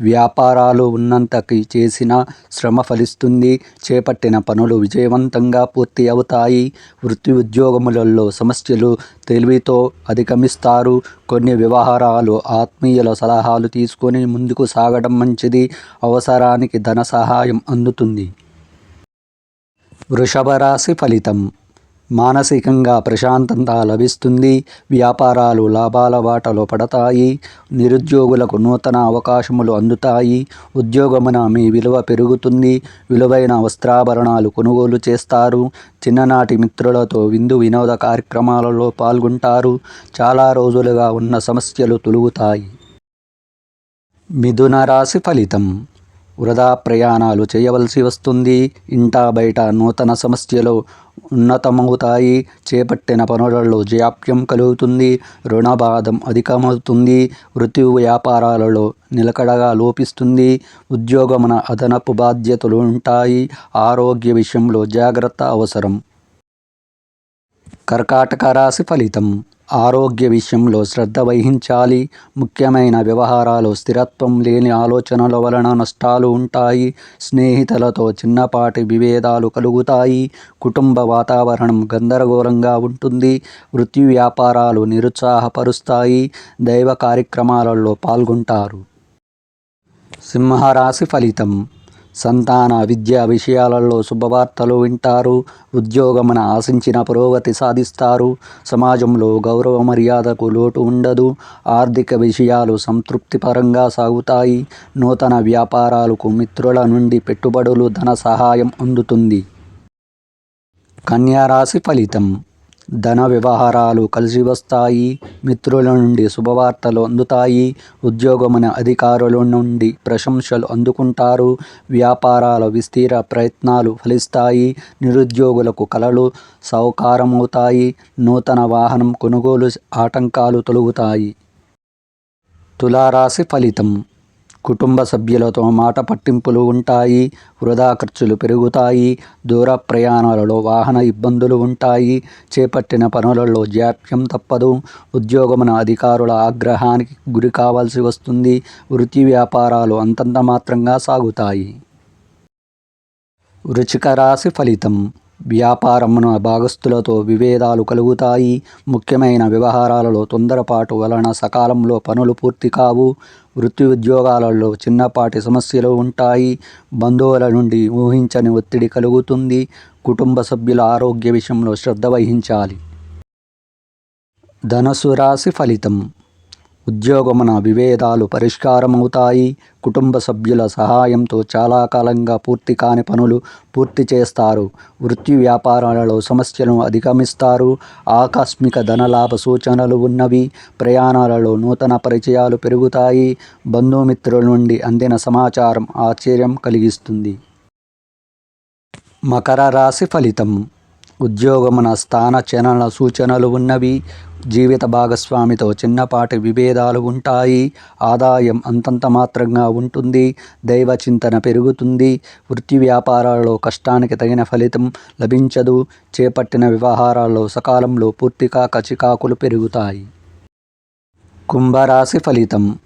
వ్యాపారాలు ఉన్నంతకి చేసిన శ్రమ ఫలిస్తుంది. చేపట్టిన పనులు విజయవంతంగా పూర్తి అవుతాయి. వృత్తి ఉద్యోగములలో సమస్యలు తెలివితో అధిగమిస్తారు. కొన్ని వ్యవహారాలు ఆత్మీయుల సలహాలు తీసుకొని ముందుకు సాగడం మంచిది. అవసరానికి ధన సహాయం అందుతుంది. వృషభ రాశి ఫలితం. మానసికంగా ప్రశాంతత లభిస్తుంది. వ్యాపారాలు లాభాల బాటలో పడతాయి. నిరుద్యోగులకు నూతన అవకాశములు అందుతాయి. ఉద్యోగమున మీ విలువ పెరుగుతుంది. విలువైన వస్త్రాభరణాలు కొనుగోలు చేస్తారు. చిన్ననాటి మిత్రులతో విందు వినోద కార్యక్రమాలలో పాల్గొంటారు. చాలా రోజులుగా ఉన్న సమస్యలు తొలుగుతాయి. మిథున రాశి ఫలితం. వృధా ప్రయాణాలు చేయవలసి వస్తుంది. ఇంటా బయట నూతన సమస్యలు ఉన్నతమవుతాయి. చేపట్టిన పనులలో జాప్యం కలుగుతుంది. రుణబాధం అధికమవుతుంది. వృత్తి వ్యాపారాలలో నిలకడగా లోపిస్తుంది. ఉద్యోగమున అదనపు బాధ్యతలు ఉంటాయి. ఆరోగ్య విషయంలో జాగ్రత్త అవసరం. కర్కాటక రాశి ఫలితం. ఆరోగ్య విషయంలో శ్రద్ధ వహించాలి. ముఖ్యమైన వ్యవహారాలు స్థిరత్వం లేని ఆలోచనల వలన నష్టాలు ఉంటాయి. స్నేహితులతో చిన్నపాటి విభేదాలు కలుగుతాయి. కుటుంబ వాతావరణం గందరగోళంగా ఉంటుంది. వృత్తి వ్యాపారాలు నిరుత్సాహపరుస్తాయి. దైవ కార్యక్రమాలలో పాల్గొంటారు. సింహరాశి ఫలితం. సంతాన విద్యా విషయాలలో శుభవార్తలు వింటారు ఉద్యోగమున ఆశించిన పురోగతి సాధిస్తారు. సమాజంలో గౌరవ మర్యాదకు లోటు ఉండదు ఆర్థిక విషయాలు సంతృప్తిపరంగా సాగుతాయి. నూతన వ్యాపారాలకు మిత్రుల నుండి పెట్టుబడులు ధన సహాయం అందుతుంది. కన్యారాశి ఫలితం. ధన వ్యవహారాలు కలిసి వస్తాయి మిత్రుల నుండి శుభవార్తలు అందుతాయి ఉద్యోగమున అధికారుల నుండి ప్రశంసలు అందుకుంటారు వ్యాపారాల విస్తీర ప్రయత్నాలు ఫలిస్తాయి నిరుద్యోగులకు కలలు సౌకారమవుతాయి నూతన వాహనం కొనుగోలు ఆటంకాలు తొలుగుతాయి. తులారాశి ఫలితం కుటుంబ సభ్యులతో మాట పట్టింపులు ఉంటాయి వృధా ఖర్చులు పెరుగుతాయి దూర ప్రయాణాలలో వాహన ఇబ్బందులు ఉంటాయి చేపట్టిన పనులలో జాప్యం తప్పదు ఉద్యోగమున అధికారుల ఆగ్రహానికి గురి కావాల్సి వస్తుంది వృత్తి వ్యాపారాలు అంతంత మాత్రంగా సాగుతాయి. వృచిక రాశి ఫలితం. వ్యాపారమున భాగస్థులతో విభేదాలు కలుగుతాయి. ముఖ్యమైన వ్యవహారాలలో తొందరపాటు వలన సకాలంలో పనులు పూర్తి కావు. వృత్తి ఉద్యోగాలలో చిన్నపాటి సమస్యలు ఉంటాయి. బంధువుల నుండి ఊహించని ఒత్తిడి కలుగుతుంది. కుటుంబ సభ్యుల ఆరోగ్య విషయంలో శ్రద్ధ వహించాలి. ధనసు రాశి ఫలితం. ఉద్యోగమున విభేదాలు పరిష్కారమవుతాయి. కుటుంబ సభ్యుల సహాయంతో చాలా కాలంగా పూర్తి కాని పనులు పూర్తి చేస్తారు. వృత్తి వ్యాపారాలలో సమస్యలను అధిగమిస్తారు. ఆకస్మిక ధనలాభ సూచనలు ఉన్నవి. ప్రయాణాలలో నూతన పరిచయాలు పెరుగుతాయి. బంధుమిత్రుల నుండి అందిన సమాచారం ఆశ్చర్యం కలిగిస్తుంది. మకర రాశి ఫలితం. ఉద్యోగమున స్థాన చలన సూచనలు ఉన్నవి. జీవిత భాగస్వామితో చిన్నపాటి విభేదాలు ఉంటాయి. ఆదాయం అంతంత మాత్రంగా ఉంటుంది. దైవ చింతన పెరుగుతుంది. వృత్తి వ్యాపారాలలో కష్టానికి తగిన ఫలితం లభించదు. చేపట్టిన వ్యవహారాల్లో సకాలంలో పూర్తిగా కచికాకులు పెరుగుతాయి. కుంభరాశి ఫలితం.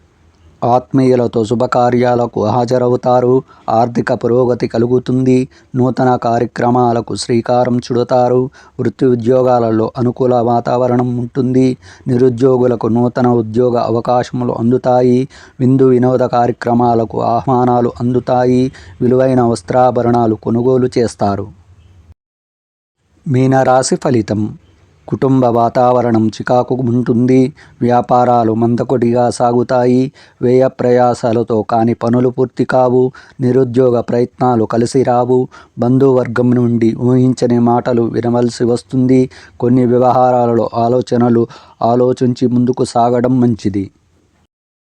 ఆత్మీయులతో శుభకార్యాలకు హాజరవుతారు. ఆర్థిక పురోగతి కలుగుతుంది. నూతన కార్యక్రమాలకు శ్రీకారం చుడతారు. వృత్తి ఉద్యోగాలలో అనుకూల వాతావరణం ఉంటుంది. నిరుద్యోగులకు నూతన ఉద్యోగ అవకాశములు అందుతాయి. విందు వినోద కార్యక్రమాలకు ఆహ్వానాలు అందుతాయి. విలువైన వస్త్రాభరణాలు కొనుగోలు చేస్తారు. మీనరాశి ఫలితం. కుటుంబ వాతావరణం చికాకు ఉంటుంది వ్యాపారాలు మందకొడిగా సాగుతాయి. వ్యయ ప్రయాసాలతో కాని పనులు పూర్తి కావు. నిరుద్యోగ ప్రయత్నాలు కలిసి రావు. బంధువర్గం నుండి ఊహించని మాటలు వినవలసి వస్తుంది. కొన్ని వ్యవహారాలలో ఆలోచనలు ఆలోచించి ముందుకు సాగడం మంచిది.